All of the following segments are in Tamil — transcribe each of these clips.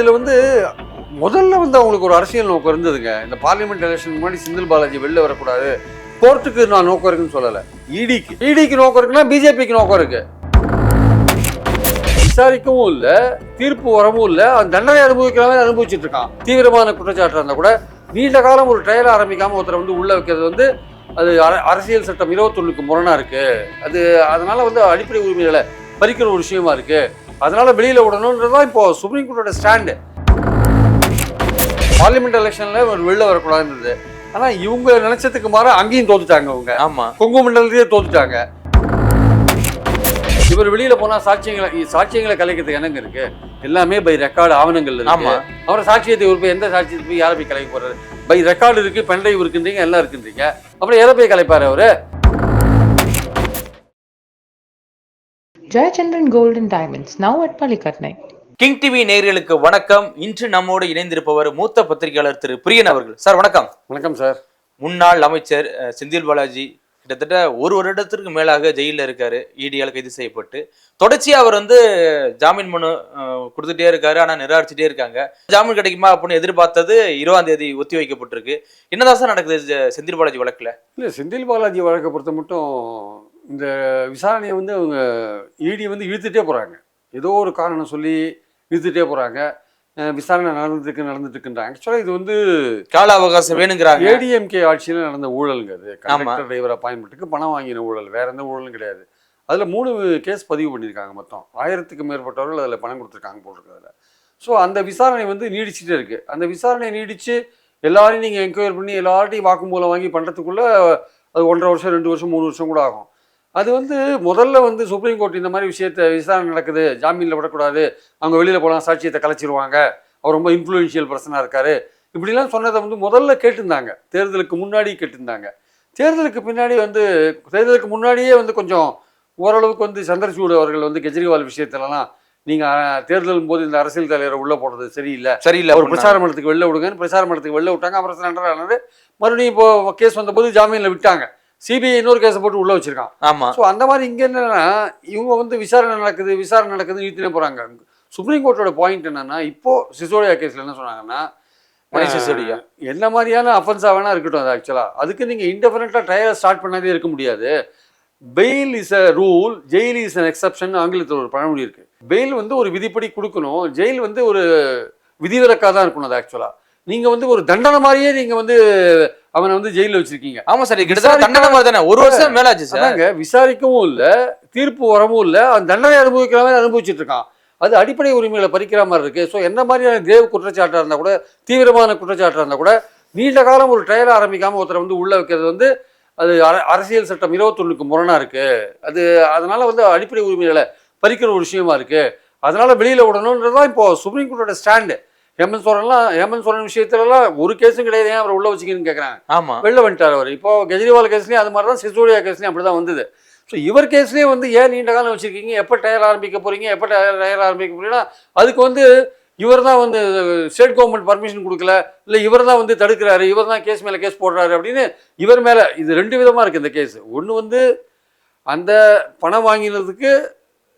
இதில் வந்து முதல்ல வந்து அவங்களுக்கு ஒரு அரசியல் நோக்கம் இருந்ததுங்க. இந்த பார்லிமெண்ட் எலெக்ஷன் முன்னாடி செந்தில் பாலாஜி வெளில வரக்கூடாது. கோர்ட்டுக்கு நான் நோக்கம் இருக்குன்னு சொல்லலை. இடிக்கு இடிக்கு நோக்கம் இருக்குன்னா பிஜேபிக்கு நோக்கம் இருக்கு. விசாரிக்கவும் இல்லை தீர்ப்பு வரவும் இல்லை. அந்த தண்டனை அனுபவிக்கிறவன் அனுபவிச்சுட்டு இருக்கான். தீவிரமான குற்றச்சாட்டு இருந்தால் கூட நீண்ட காலம் ஒரு ட்ரையல் ஆரம்பிக்காம ஒருத்தரை வந்து உள்ள வைக்கிறது வந்து அது அர- அரசியல் சட்டம் இருபத்தொன்னுக்கு முரணாக இருக்கு. அது அதனால வந்து அடிப்படை உரிமைகளை பறிக்கிற ஒரு விஷயமா இருக்குது அதனால வெளியில விடணுன்றதுதான் இப்போ சுப்ரீம் கோர்ட்டோட ஸ்டாண்டு பார்லிமெண்ட் எலெக்ஷன்ல ஒரு வெளில வரக்கூடாதுன்றது. ஆனா இவங்க நினைச்சதுக்கு மாற அங்கேயும் தோத்துட்டாங்க அவங்க ஆமா. கொங்கு மண்டலத்திலேயே தோத்துட்டாங்க. இவர் வெளியில போனா சாட்சியங்களை சாட்சியங்களை கலைக்கிறதுக்கு என்னங்க இருக்கு? எல்லாமே பை ரெக்கார்டு ஆவணங்கள். இருக்கு. அவரை சாட்சியத்தை ஒரு போய் எந்த சாட்சியத்தை போய் யாரை போய் கலைக்க போறாரு? பை ரெக்கார்டு இருக்கு பென்ட்ரைவ் இருக்குன்றீங்க எல்லாம் இருக்குன்றீங்க. அப்புறம் எதை போய் கலைப்பாரு அவரு? Jayachandran Gold and Diamonds, now at Palikatnai. King TV நேயர்களுக்கு வணக்கம். இன்று நம்மோடு இணைந்திருப்பவர் மூத்த பத்திரிகையாளர் திரு பிரியன் அவர்கள். சார் வணக்கம். வணக்கம் சார் முன்னாள் அமைச்சர் செந்தில் பாலாஜி கிட்டத்தட்ட ஒரு வருடத்திற்கு மேலாக ஜெயிலில் இருக்காரு. இடியால் கைது செய்யப்பட்டு. தொடர்ச்சியா அவர் வந்து ஜாமீன் மனு கொடுத்துட்டே இருக்காரு. ஆனா நிராகரிச்சுட்டே இருக்காங்க. ஜாமீன் கிடைக்குமா அப்படின்னு எதிர்பார்த்தது இருபதாம் தேதி ஒத்தி வைக்கப்பட்டிருக்கு. என்னதான் சார் நடக்குது? செந்தில் பாலாஜி வழக்குல? இல்லை செந்தில் பாலாஜி வழக்கை பொறுத்த மட்டும் இந்த விசாரணையை வந்து அவங்க இடி வந்து இழுத்துட்டே போகிறாங்க ஏதோ ஒரு காரணம் சொல்லி இழுத்துட்டே போகிறாங்க விசாரணை நடந்துட்டு நடந்துட்டு இருக்குன்றாங்க ஆக்சுவலாக இது வந்து கால அவகாசம் வேணுங்கிறாங்க. ஏடிஎம்கே ஆட்சியில் நடந்த ஊழலுங்க அது. கண்டக்டர் டிரைவர் அப்பாயின்மெண்ட்டுக்கு பணம் வாங்கின ஊழல் வேற எந்த ஊழலும் கிடையாது. அதில் மூணு கேஸ் பதிவு பண்ணியிருக்காங்க மொத்தம். ஆயிரத்துக்கு மேற்பட்டவர்கள் அதில் பணம் கொடுத்துருக்காங்க போட்டிருக்கு அதில். ஸோ அந்த விசாரணை வந்து நீடிச்சுட்டே இருக்கு. அந்த விசாரணை நீடிச்சு எல்லாரையும் நீங்கள் என்கொயர் பண்ணி எல்லார்ட்டையும் வாக்குமூலம் வாங்கி பண்ணுறதுக்குள்ள அது ஒன்றரை வருஷம் ரெண்டு வருஷம் மூணு வருஷம் கூட ஆகும். அது வந்து முதல்ல வந்து சுப்ரீம் கோர்ட் இந்த மாதிரி விஷயத்த விசாரணை நடக்குது ஜாமீனில் விடக்கூடாது அவங்க வெளியில் போகலாம் சாட்சியத்தை கலைச்சிருவாங்க அவர் ரொம்ப இன்ஃப்ளூயன்ஷியல் பர்சனாக இருக்காரு. இப்படிலாம் சொன்னதை வந்து முதல்ல கேட்டிருந்தாங்க. தேர்தலுக்கு முன்னாடி கேட்டிருந்தாங்க. தேர்தலுக்கு பின்னாடி வந்து தேர்தலுக்கு முன்னாடியே வந்து கொஞ்சம் ஓரளவுக்கு வந்து சந்திரசூட் அவர்கள் வந்து கெஜ்ரிவால் விஷயத்துலலாம் நீங்கள் தேர்தலும் போது இந்த அரசியல் தலைவரை உள்ளே போடுறது சரியில்லை. சரியில்லை. அப்படின்னா. பிரச்சார மன்றத்துக்கு வெளில விடுங்கன்னு பிரச்சார மன்றத்துக்கு வெளில விட்டாங்க. அப்புறம் சண்டர் ஆனது மறுபடியும் இப்போ கேஸ் வந்தபோது ஜாமீனில் விட்டாங்க. சிபிஐ இன்னொரு கேஸை போட்டு உள்ளே வச்சிருக்கான். ஆமா. ஸோ அந்த மாதிரி இங்கே என்னன்னா இவங்க வந்து விசாரணை நடக்குது விசாரணை நடக்குதுன்னு இழுத்துனே போகிறாங்க சுப்ரீம் கோர்ட்டோட பாயிண்ட் என்னன்னா இப்போ சிசோடியா கேஸில் என்ன சொன்னாங்கன்னா சிசோடியா. என்ன மாதிரியான அஃபென்ஸாக வேணா இருக்கட்டும் அது ஆக்சுவலாக அதுக்கு நீங்கள் இன்டெஃபினட்டாக ட்ரையல் ஸ்டார்ட் பண்ணாதே இருக்க முடியாது. Bail is a rule jail is an exception ஆங்கிலத்தில் ஒரு பழமொழி இருக்கு. பெயில் வந்து ஒரு விதிப்படி கொடுக்கணும். ஜெயில் வந்து ஒரு விதிவிலக்காக தான் இருக்கணும் அது ஆக்சுவலாக நீங்கள் வந்து ஒரு தண்டனை மாதிரியே நீங்கள் வந்து அவனை வந்து ஜெயிலில் வச்சிருக்கீங்க. ஆமா சார் கிட்டத்தட்ட தண்டனை மாதிரி தானே? ஒரு வருஷம் மேலாச்சு சார். விசாரிக்கவும் இல்லை தீர்ப்பு வரவும் இல்லை அந்த தண்டனை அனுபவிக்கிறவன் அனுபவிச்சுட்டு இருக்கான். அது அடிப்படை உரிமைகளை பறிக்கிற மாதிரி இருக்கு. ஸோ என்ன மாதிரியான தேவ் குற்றச்சாட்டாக இருந்தால் கூட தீவிரமான குற்றச்சாட்டாக இருந்தால் கூட நீண்ட காலம் ஒரு ட்ரையல் ஆரம்பிக்காம ஒருத்தரை வந்து உள்ள வைக்கிறது வந்து அது அர- அரசியல் சட்டம் இருபத்தொன்னுக்கு முரணா இருக்கு. அது அதனால வந்து அடிப்படை உரிமைகளை பறிக்கிற ஒரு விஷயமா இருக்கு. அதனால வெளியில விடணுன்றதுதான் இப்போ சுப்ரீம் கோர்ட்டோட ஸ்டாண்டு. ஹேமந்த் சோரன்லாம் ஹேமந்த் சோரன் விஷயத்துலலாம் ஒரு கேஸும் கிடையாது. ஏன் அவரை உள்ள வச்சுக்கணும்னு கேட்குறாங்க ஆமா. வெளில வந்துட்டார் அவர். இப்போ கெஜ்ரிவால் கேஸ்லேயும் அது மாதிரி தான் சிசோடியா கேஸ்லேயும் அப்படி தான் வந்தது. ஸோ இவர் கேஸ்லேயும் வந்து ஏன் நீண்ட காலம் வச்சுருக்கீங்க? எப்போ டயர் ஆரம்பிக்க போகிறீங்க எப்போ டயர் டயர் ஆரம்பிக்க போறீங்கன்னா அதுக்கு வந்து இவர் தான் வந்து ஸ்டேட் கவர்மெண்ட் பர்மிஷன் கொடுக்கல. இல்லை இவர் தான் வந்து தடுக்கிறாரு. இவர் தான் கேஸ் மேலே கேஸ் போடுறாரு அப்படின்னு இவர் மேலே இது ரெண்டு விதமாக இருக்குது இந்த கேஸ் ஒன்று வந்து அந்த பணம் வாங்கினதுக்கு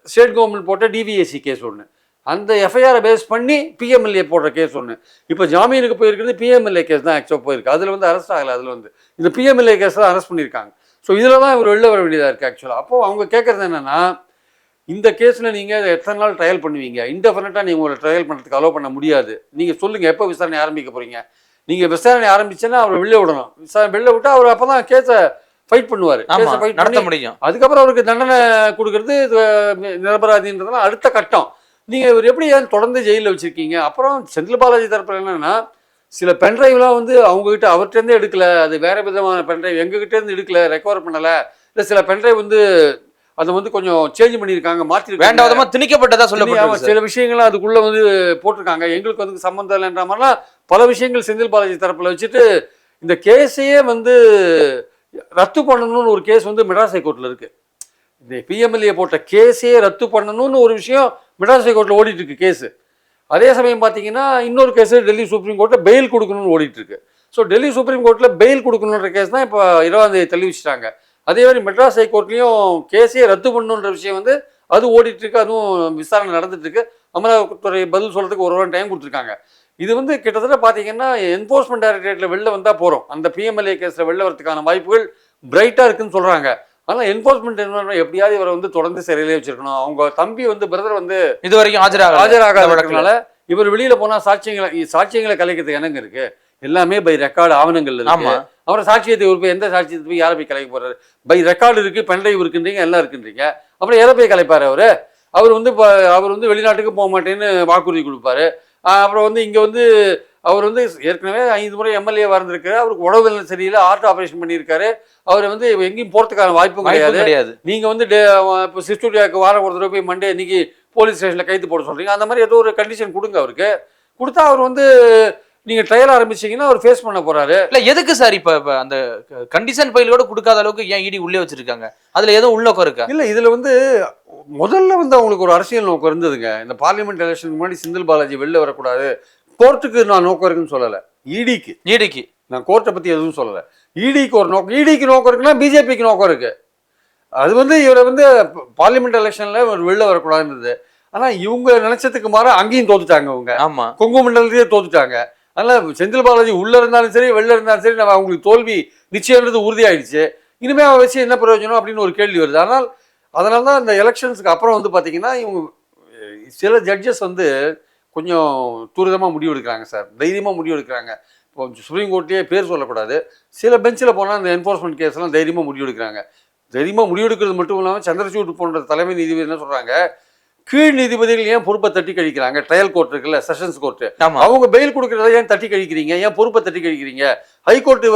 ஸ்டேட் கவர்மெண்ட் போட்ட டிவிஎஸ்சி கேஸ் ஒன்று அந்த எஃப்ஐஆரை பேஸ் பண்ணி பிஎம்எல்ஏ போடுற கேஸ் ஒன்று இப்போ ஜாமீனுக்கு போயிருக்கிறது பிஎம்எல்ஏ கேஸ் தான் ஆக்சுவலாக போயிருக்கு. அதில் வந்து அரெஸ்ட் ஆகலை அதில் வந்து. இந்த பிஎம்எல்ஏ கேஸ் தான் அரெஸ்ட் பண்ணியிருக்காங்க. ஸோ இதில் தான் இவர் வெளில வர வேண்டியதாக இருக்குது ஆக்சுவலாக அப்போது அவங்க கேட்குறது என்னென்னா இந்த கேஸில் நீங்கள் எத்தனை நாள் ட்ரையல் பண்ணுவீங்க? இன்டெஃபினட்டாக நீங்கள் உங்களை ட்ரையல் பண்ணுறதுக்கு அலோவ் பண்ண முடியாது. நீங்கள் சொல்லுங்கள் எப்போ விசாரணை ஆரம்பிக்க போகிறீங்க நீங்கள் விசாரணை ஆரம்பிச்சேன்னா அவரை வெளில விடணும். விசாரணை வெளில விட்டால் அவர் அப்போ தான் கேஸை ஃபைட் பண்ணுவார். ஃபைட் நடத்த முடியும். அதுக்கப்புறம் அவருக்கு தண்டனை கொடுக்கறது நிரபராதின்றதுலாம் அடுத்த கட்டம். நீங்கள் இவர் எப்படி ஏன் தொடர்ந்து ஜெயிலில் வச்சுருக்கீங்க? அப்புறம் செந்தில் பாலாஜி தரப்பில் என்னன்னா சில பென்ட்ரைவ்லாம் வந்து அவங்ககிட்ட அவர்கிட்டருந்தே எடுக்கல. அது வேற விதமான பென்ட்ரைவ் எங்ககிட்டேருந்து எடுக்கல ரெக்கவர் பண்ணலை. இல்லை சில பென்ட்ரைவ் வந்து அதை வந்து கொஞ்சம் சேஞ்ச் பண்ணியிருக்காங்க மாற்றிருக்காங்க வேண்டாவதமா திணிக்கப்பட்டதா சொல்லப்பட்டிருக்கு சில விஷயங்கள் அதுக்குள்ள வந்து போட்டிருக்காங்க. எங்களுக்கு வந்து சம்மந்தம் இல்லைன்ற மாதிரிலாம் பல விஷயங்கள் செந்தில் பாலாஜி தரப்புல வச்சுட்டு இந்த கேஸையே வந்து ரத்து பண்ணணும்னு ஒரு கேஸ் வந்து மெட்ராஸ் ஹைகோர்ட்ல இருக்கு. இந்த பிஎம்எல்ஏ போட்ட கேஸே ரத்து பண்ணணும்னு ஒரு விஷயம் மெட்ராஸ் ஹைகோர்ட்டில் ஓடிட்டு இருக்கு கேஸு. அதே சமயம் பார்த்தீங்கன்னா இன்னொரு கேஸ் டெல்லி சுப்ரீம் கோர்ட்டில் பெயில் கொடுக்கணும்னு ஓடிட்டு இருக்கு ஸோ டெல்லி சுப்ரீம் கோர்ட்டில் பெயில் கொடுக்கணுன்ற கேஸ் தான் இப்போ இருபதாம் தேதி தள்ளி வச்சுட்டாங்க. அதே மாதிரி மெட்ராஸ் ஹைகோர்ட்லேயும் கேஸே ரத்து பண்ணணுன்ற விஷயம் வந்து அது ஓடிட்டுருக்கு அதுவும் விசாரணை நடந்துட்டுருக்கு. அமலாக்கத்துறை பதில் சொல்கிறதுக்கு ஒரு வாரம் டைம் கொடுத்துருக்காங்க. இது வந்து கிட்டத்தட்ட பார்த்தீங்கன்னா என்ஃபோர்ஸ்மெண்ட் டைரக்டரேட்டில் வெளில வந்தால் போகிறோம் அந்த பிஎம்எல்ஏ கேஸில் வெளில வரதுக்கான வாய்ப்புகள் பிரைட்டாக இருக்குன்னு சொல்கிறாங்க ஆனால் என்ஃபோர்ஸ்மெண்ட் எப்படியாவது இவரை வந்து தொடர்ந்து சிறையிலே வச்சிருக்கணும். அவங்க தம்பி வந்து பிரதர் வந்து இது வரைக்கும் ஆஜராக ஆஜராகாததுனால இவர் வெளியில போனா சாட்சியங்களை சாட்சியங்களை கலைக்கிறதுக்கு என்னங்க இருக்கு? எல்லாமே பை ரெக்கார்டு ஆவணங்கள் இருக்கு. அவரை சாட்சியத்தை ஒரு போய் எந்த சாட்சியத்தை போய் யாரை போய் கலைக்க போறாரு? பை ரெக்கார்டு இருக்கு பென்ட்ரைவ் இருக்குன்றீங்க எல்லாம் இருக்குன்றீங்க. அப்புறம் எதை போய் கலைப்பாரு அவரு? அவர் வந்து அவர் வந்து வெளிநாட்டுக்கு போக மாட்டேன்னு வாக்குறுதி கொடுப்பாரு. அப்புறம் வந்து இங்க வந்து அவர் வந்து ஏற்கனவே ஐந்து முறை எம்எல்ஏ இருந்திருக்காரு. அவருக்கு உடவுநிலை சரியில்லை. ஹார்ட் ஆபரேஷன் பண்ணியிருக்காரு. அவர் வந்து எங்கேயும் போறதுக்கான வாய்ப்பும் கிடையாது. கிடையாது. நீங்க வந்து டே- இப்போ சிஸ்டூடியாவுக்கு வாரம் ஒரு தடவை போய் மண்டே இன்னைக்கு போலீஸ் ஸ்டேஷனில் கைது போட சொல்றீங்க. அந்த மாதிரி ஏதோ ஒரு கண்டிஷன் கொடுங்க அவருக்கு. கொடுத்தா அவர் வந்து நீங்க ட்ரையல் ஆரம்பிச்சீங்கன்னா அவர் ஃபேஸ் பண்ண போறாரு. இல்ல எதுக்கு சார் இப்ப இப்ப அந்த கண்டிஷன் ஃபைல் கூட கொடுக்காத அளவுக்கு ஏன் இடி உள்ளே வச்சிருக்காங்க? அதுல எதுவும் உள்நோக்கம் இருக்கா? இல்ல இதுல வந்து முதல்ல வந்து அவங்களுக்கு ஒரு அரசியல் நோக்கம் இருந்ததுங்க. இந்த பார்லிமெண்ட் எலெக்ஷனுக்கு முன்னாடி செந்தில் பாலாஜி வெளில வரக்கூடாது. கோர்ட்டுக்கு நான் நோக்கம் இருக்குன்னு சொல்லல. இடிக்கு இடிக்கு நான் கோர்ட்டை பத்தி எதுவும் சொல்லல. இடிக்கு ஒரு நோக்கம். இடிக்கு நோக்கம் இருக்குன்னா பிஜேபிக்கு நோக்கம் இருக்கு. அது வந்து இவரை வந்து பார்லிமெண்ட் எலெக்ஷன்ல ஒரு வெளில வரக்கூடாதுன்றது. ஆனா இவங்க நினைச்சதுக்கு மாற அங்கேயும் தோத்துட்டாங்க அவங்க ஆமா. கொங்கு மண்டலத்தையே தோத்துட்டாங்க. அதனால செந்தில் பாலாஜி உள்ள இருந்தாலும் சரி வெளில இருந்தாலும் சரி நம்ம அவங்களுக்கு தோல்வி நிச்சயம்ன்றது உறுதியாயிடுச்சு. இனிமே அவன் வச்சு என்ன பிரயோஜனம் அப்படின்னு ஒரு கேள்வி வருது. ஆனால் அதனால தான் இந்த எலெக்ஷன்ஸுக்கு அப்புறம் வந்து பார்த்தீங்கன்னா இவங்க சில ஜட்ஜஸ் வந்து கொஞ்சம் துரிதமாக முடிவு எடுக்கிறாங்க சார். தைரியமாக முடிவு எடுக்கிறாங்க. இப்போ சுப்ரீம் கோர்ட்லேயே பேர் சொல்லக்கூடாது. சில பெஞ்சில் போனால் அந்த என்ஃபோர்ஸ்மெண்ட் கேஸ்லாம் தைரியமாக முடிவு எடுக்கிறாங்க. தைரியமாக முடிவெடுக்கிறது மட்டும் இல்லாமல் சந்திரசூட் போன்ற தலைமை நீதிபதி என்ன சொல்கிறாங்க கீழ் நீதிபதிகள் ஏன் பொறுப்பை தட்டி கழிக்கிறாங்க? ட்ரையல் கோர்ட் இருக்குல்ல செஷன்ஸ் கோர்ட்டு. அவங்க பெயில் கொடுக்கறத ஏன் தட்டி கழிக்கிறீங்க? ஏன் பொறுப்பை தட்டி கழிக்கிறீங்க? ஹைகோர்ட்டு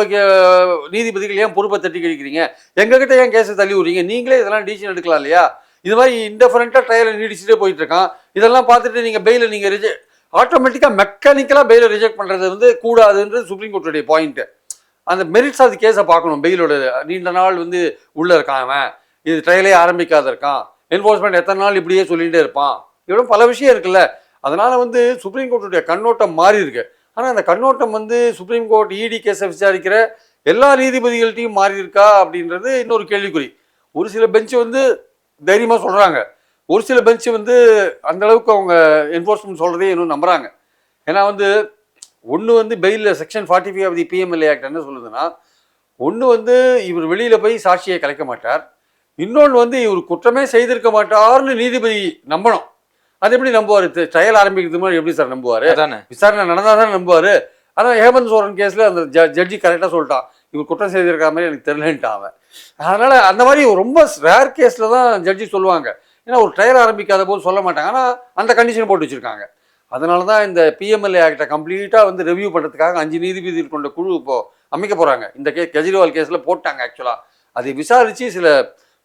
நீதிபதிகள் ஏன் பொறுப்பை தட்டி கழிக்கிறீங்க? எங்ககிட்ட ஏன் கேஸை தள்ளி விடுறீங்க? நீங்களே இதெல்லாம் டிசிஷன் எடுக்கலாம் இல்லையா? இது மாதிரி இன்டெஃபரண்ட்டாக ட்ரையலை நீடிச்சுட்டே போயிட்டு இருக்கான் இதெல்லாம் பார்த்துட்டு நீங்கள் பெயிலை நீங்கள் ரிஜெக்ட் ஆட்டோமேட்டிக்காக மெக்கானிக்கலாக பெயிலை ரிஜெக்ட் பண்ணுறது வந்து கூடாதுன்றது சுப்ரீம் கோர்ட்டுடைய பாயிண்ட்டு அந்த மெரிட்ஸ் ஆஃப் கேஸை பார்க்கணும் பெயிலோட நீண்ட நாள் வந்து உள்ளே இருக்கான் அவன். இது ட்ரையலே ஆரம்பிக்காத இருக்கான். என்ஃபோர்ஸ்மெண்ட் எத்தனை நாள் இப்படியே சொல்லிகிட்டே இருப்பான் இவ்வளோ பல விஷயம் இருக்குல்ல. அதனால் வந்து சுப்ரீம் கோர்ட்டுடைய கண்ணோட்டம் மாறி இருக்கு. ஆனால் அந்த கண்ணோட்டம் வந்து சுப்ரீம் கோர்ட் இடி கேஸை விசாரிக்கிற எல்லா நீதிபதிகள்கிட்டையும் மாறி இருக்கா அப்படின்றது இன்னொரு கேள்விக்குறி. ஒரு சில பெஞ்ச் வந்து தைரியமாக சொல்கிறாங்க ஒரு சில பெஞ்ச் வந்து அந்த அளவுக்கு அவங்க என்ஃபோர்ஸ்மெண்ட் சொல்கிறதே இன்னும் நம்புகிறாங்க ஏன்னா வந்து ஒன்று வந்து பெயிலில் section forty five of the PMLA act என்ன சொல்லுதுன்னா ஒன்று வந்து இவர் வெளியில் போய் சாட்சியை கலைக்க மாட்டார். இன்னொன்று வந்து இவர் குற்றமே செய்திருக்க மாட்டார்னு நீதிபதி நம்பணும். அது எப்படி நம்புவார்? ட்ரையல் ஆரம்பிக்கிறதுக்கு முன்னாடி எப்படி சார் நம்புவார்? விசாரணை நடந்தால் தான் நம்புவார்? ஆனால் ஹேமந்த் சோரன் கேஸில் அந்த ஜ ஜட்ஜி கரெக்டாக சொல்லிட்டான். இவர் குற்றம் செய்திருக்கிற மாதிரி எனக்கு தெரியலன்ட்டான் அவன். அதனால் அந்த மாதிரி ரொம்ப ரேர் கேஸில் தான் ஜட்ஜி சொல்லுவாங்க. ஏன்னா ஒரு ட்ரையல் ஆரம்பிக்காத போது சொல்ல மாட்டாங்க. ஆனால் அந்த கண்டிஷன் போட்டு வச்சுருக்காங்க. அதனால தான் இந்த பிஎம்எல்ஏ ஆக்டை கம்ப்ளீட்டாக வந்து ரிவ்யூ பண்ணுறதுக்காக அஞ்சு நீதிபதிகள் கொண்ட குழு இப்போ அமைக்க போகிறாங்க இந்த கே கெஜ்ரிவால் கேஸில் போட்டாங்க ஆக்சுவலாக அதை விசாரித்து சில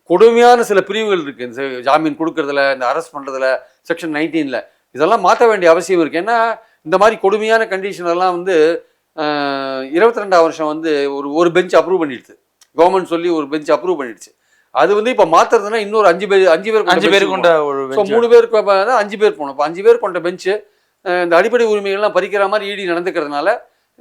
கொடுமையான சில பிரிவுகள் இருக்குது இந்த ஜாமீன் கொடுக்கறதுல இந்த அரெஸ்ட் பண்ணுறதுல செக்ஷன் நைன்டீனில் இதெல்லாம் மாற்ற வேண்டிய அவசியம் இருக்குது ஏன்னா இந்த மாதிரி கொடுமையான கண்டிஷன் எல்லாம் வந்து இருபத்தி ரெண்டாம் வருஷம் வந்து ஒரு ஒரு பெஞ்ச் அப்ரூவ் பண்ணிடுச்சு கவர்மெண்ட் சொல்லி ஒரு பெஞ்ச் அப்ரூவ் பண்ணிடுச்சு. அது வந்து இப்போ மாத்துறதுன்னா இன்னொரு அஞ்சு பேர் அஞ்சு பேர் அஞ்சு பேர் கொண்ட ஒரு. மூணு தான் அஞ்சு பேர் போகணும் இப்போ அஞ்சு பேர் கொண்ட பெஞ்சு இந்த அடிப்படை உரிமைகள்லாம் பறிக்கிற மாதிரி ஈடி நடந்துக்கிறதுனால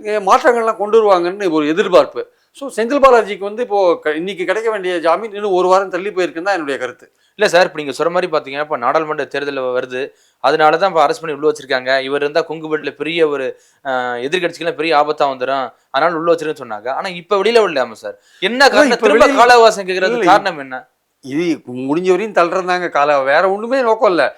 இங்க மாற்றங்கள்லாம் கொண்டு வருவாங்கன்னு ஒரு எதிர்பார்ப்பு. ஸோ செந்தில் பாலாஜிக்கு வந்து இப்போ க- இன்னைக்கு கிடைக்க வேண்டிய ஜாமீன் இன்னும் ஒரு வாரம் தள்ளி போயிருக்குன்னு தான் என்னுடைய கருத்து. இல்ல சார் இப்ப நீங்க சொல்ற மாதிரி பாத்தீங்கன்னா இப்ப நாடாளுமன்ற தேர்தல் வருது. அதனால தான் இப்போ அரெஸ்ட் பண்ணி உள்ள வச்சிருக்காங்க. இவர் இருந்தா கொங்குபேட்ல பெரிய ஒரு அஹ், எதிர்க்கட்சிக்கெல்லாம் பெரிய ஆபத்தா வந்துடும் அதனால உள்ள வச்சிருக்கேன்னு சொன்னாங்க. ஆனா இப்ப வெளியில விடலாம சார்? என்ன காரணம்? திரும்ப வெளியில- கால அவகாசம் கேக்குறது இல்ல, காரணம் என்ன? இது முடிஞ்ச வரையும் தள்ளுறதாங்க கால. வேற ஒண்ணுமே நோக்கம் இல்லை.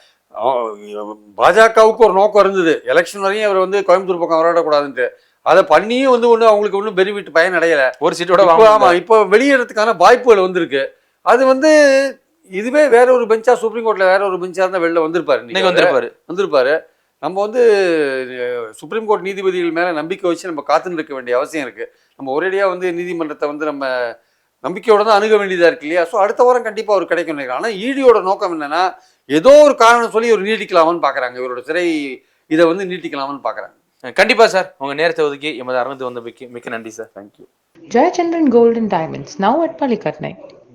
பாஜகவுக்கு ஒரு நோக்கம் இருந்தது. எலெக்ஷன் வரையும் அவர் வந்து கோயம்புத்தூர் பக்கம் விளையாடக்கூடாதுன்ட்டு. அதை பண்ணியும் வந்து ஒன்றும் அவங்களுக்கு ஒன்றும் பெனிஃபிட் பயன் அடையல. ஒரு சீட்டோட இப்போ வாங்க ஆமா இப்போ வெளியிடறதுக்கான வாய்ப்புகள் வந்திருக்கு. அது வந்து இதுவே வேற ஒரு பெஞ்சா சுப்ரீம் கோர்ட்ல வேற ஒரு பெஞ்சா இருந்தா வெளில வந்திருப்பாரு இன்னைக்கு. வந்திருப்பாரு. வந்திருப்பாரு. நம்ம வந்து சுப்ரீம் கோர்ட் நீதிபதிகள் மேல நம்பிக்கை வச்சு நம்ம காத்துன்னு இருக்க வேண்டிய அவசியம் இருக்கு. நம்ம ஒரேடியா வந்து நீதிமன்றத்தை வந்து நம்ம நம்பிக்கையோட தான் அணுக வேண்டியதா இருக்கு இல்லையா? ஸோ அடுத்த வாரம் கண்டிப்பா அவர் கிடைக்கும் நினைக்கிறேன். ஆனா ஈடியோட நோக்கம் என்னன்னா ஏதோ ஒரு காரணம் சொல்லி இவர் நீட்டிக்கலாமான்னு பாக்குறாங்க. இவரோட சிறை இதை வந்து நீட்டிக்கலாமான்னு பாக்குறாங்க. கண்டிப்பா சார். உங்க நேரத்தை ஒதுக்கி எமது அரங்கத்து வந்த மிக்க நன்றி sir. Thank you Jayachandran golden diamonds now at at